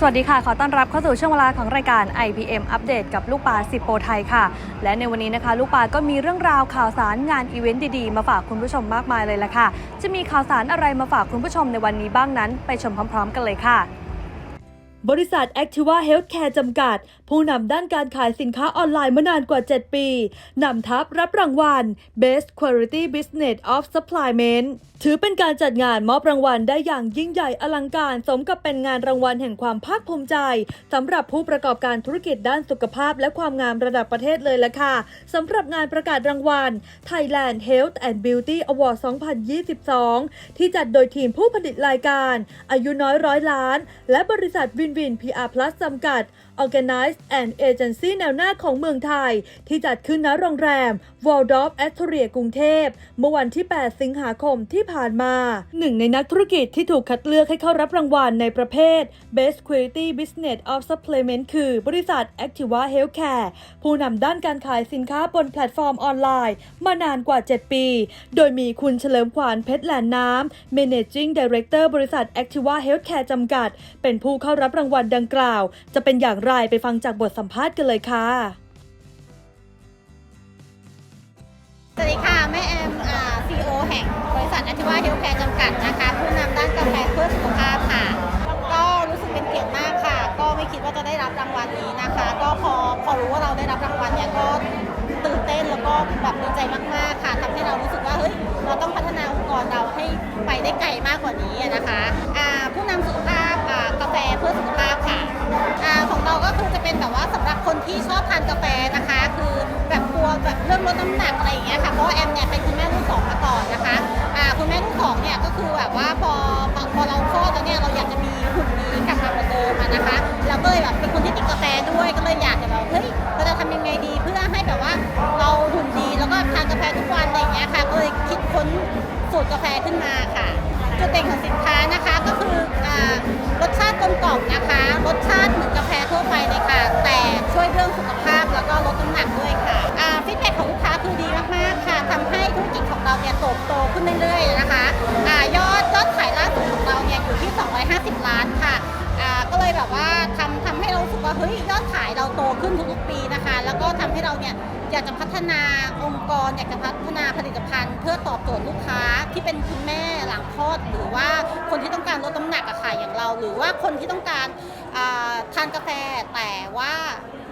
สวัสดีค่ะ ขอต้อนรับเข้าสู่ช่วงเวลาของรายการ IPM อัปเดตกับลูกปลาสิบโปรไทยค่ะ และในวันนี้นะคะ ลูกปลาก็มีเรื่องราวข่าวสารงานอีเวนต์ดีๆ มาฝากคุณผู้ชมมากมายเลยละค่ะ จะมีข่าวสารอะไรมาฝากคุณผู้ชมในวันนี้บ้างนั้น ไปชมพร้อม ๆ กันเลยค่ะ บริษัท Activa Healthcare จำกัด ผู้นำด้านการขายสินค้าออนไลน์มานานกว่า 7 ปี นำทัพรับรางวัล Best Quality Business of Supplement ถือเป็นการจัดงานมอบรางวัลได้อย่างยิ่งใหญ่อลังการ สมกับเป็นงานรางวัลแห่งความภาคภูมิใจสำหรับผู้ประกอบการธุรกิจด้านสุขภาพและความงามระดับประเทศเลยละค่ะสำหรับงานประกาศรางวัล Thailand Health and Beauty Award 2022 ที่จัดโดยทีมผู้ผลิตรายการ อายุน้อยร้อยล้าน และบริษัทวินวิน PR Plus จำกัด Organize and Agency แนวหน้าของเมืองไทย ที่จัดขึ้นณโรงแรม Waldorf Astoria กรุงเทพ เมื่อวันที่ 8 สิงหาคมที่ผ่านมาหนึ่งในนักธุรกิจที่ถูกคัดเลือกให้เข้ารับรางวัลในประเภท Best Quality Business of Supplement คือบริษัท Activa Healthcare ผู้นำด้านการขายสินค้าบนแพลตฟอร์มออนไลน์มานานกว่า 7 ปี โดยมีคุณเฉลิมขวัญเพชรแหลนน้ำ Managing Director บริษัท Activa Healthcare จำกัด เป็นผู้เข้ารับรางวัลดังกล่าว จะเป็นอย่างไรไปฟังจากบทสัมภาษณ์กันเลยค่ะ สวัสดีค่ะ แม่แอมซีโอแห่งบริษัทอาชีวะเฮลท์แคร์จำกัดนะคะ ผู้นำด้านกาแฟเพื่อสุขภาพค่ะ ก็รู้สึกเป็นเกียรติมากค่ะ ก็ไม่คิดว่าจะได้รับรางวัลนี้นะคะ ก็พอพอรู้ว่าเราได้รับรางวัลเนี่ยก็ตื่นเต้นแล้วก็แบบดีใจมากๆค่ะทำให้เรารู้สึกว่าเฮ้ยเราต้องพัฒนาองค์กรเราให้ไปได้ไกลมากกว่านี้นะคะ ลดน้ำหนักอะไรอย่างเงี้ยค่ะ เพราะว่าแอมเนี่ยเป็นคุณแม่ลูกสองมาก่อนนะคะ อ่า คุณแม่ลูกสองเนี่ยก็คือแบบว่าพอพอพอเราคลอดแล้วเนี่ยเราอยากจะมีหุ่นนี้กลับมาเหมือนเดิมอะนะคะแล้วก็เลยแบบเป็นคนที่ติดกาแฟด้วยก็เลยอยากจะแบบเฮ้ยเราจะทำยังไงดีเพื่อให้แบบว่าเราหุ่นดีแล้วก็ทานกาแฟทุกวันอะไรอย่างเงี้ยค่ะ ก็เลยคิดค้นสูตรกาแฟขึ้นมาค่ะ จุดเด่นของสินค้านะคะ เราเนี่ยโตโตขึ้นเรื่อยๆนะคะอ่ายอดยอดขายล่าสุดของเราเนี่ยอยู่ที่ 250 ล้านค่ะอ่าก็เลยแบบว่าทำทำให้เรารู้สึกว่าเฮ้ยยอดขายเราโตขึ้นทุกๆปีนะคะ แล้วก็ทำให้เราเนี่ยอยากจะพัฒนาองค์กร อยากจะพัฒนาผลิตภัณฑ์ เพื่อตอบโจทย์ลูกค้าที่เป็นคุณแม่หลังคลอด หรือว่าคนที่ต้องการลดน้ำหนักอะค่ะอย่างเรา หรือว่าคนที่ต้องการอ่าทานกาแฟแต่ว่า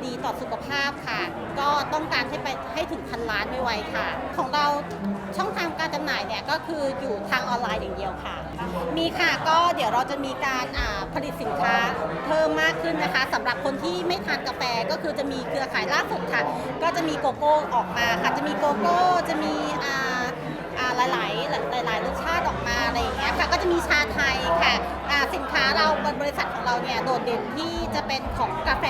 ดีต่อสุขภาพค่ะ ก็ต้องการให้ไปให้ถึงพันล้านไวๆค่ะ ของเราช่องทางการจำหน่ายเนี่ยก็คืออยู่ทางออนไลน์อย่างเดียวค่ะ มีค่ะก็เดี๋ยวเราจะมีการอ่าผลิตสินค้าเพิ่มมากขึ้นนะคะสำหรับคนที่ไม่ทานกาแฟก็คือจะมีเครือข่ายล่าสุดค่ะ ก็จะมีโกโก้ออกมาค่ะ จะมีโกโก้จะมีอ่า อ่าหลายๆหลายรสชาติออกมาอะไรอย่างเงี้ยค่ะก็จะมีชาไทยค่ะอ่าสินค้าเราบริษัทของเราเนี่ยโดดเด่นที่จะเป็นของกาแฟ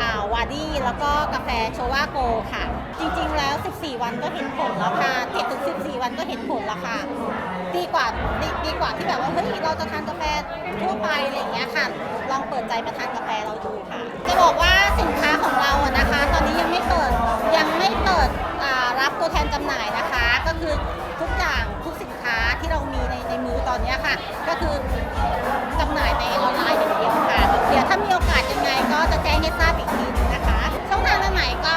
อ่าวาดี้แล้วก็กาแฟโชวาโกค่ะ จริงๆแล้ว 14 วันก็เห็นผลแล้วค่ะ7ถึง14 วันก็เห็นผลแล้วค่ะดีกว่าดีดีกว่าที่แบบว่าเฮ้ยเราจะทานกาแฟทั่วไปอะไรอย่างเงี้ยค่ะ ลองเปิดใจมาทานกาแฟเราดูค่ะ จะบอกว่าสินค้าของเราอะนะคะ ตอนนี้ยังไม่เปิดยังไม่เปิด รับตัวแทนจำหน่ายนะคะ ก็คือทุกอย่างทุกสินค้าที่เรามีในในมือตอนนี้ค่ะ ก็คือจำหน่ายในออนไลน์อย่างเดียวค่ะ เดี๋ยวถ้ามีโอกาสยังไงก็จะแจ้งให้ทราบอีกทีนึงนะคะ ช่องทางไหนๆก็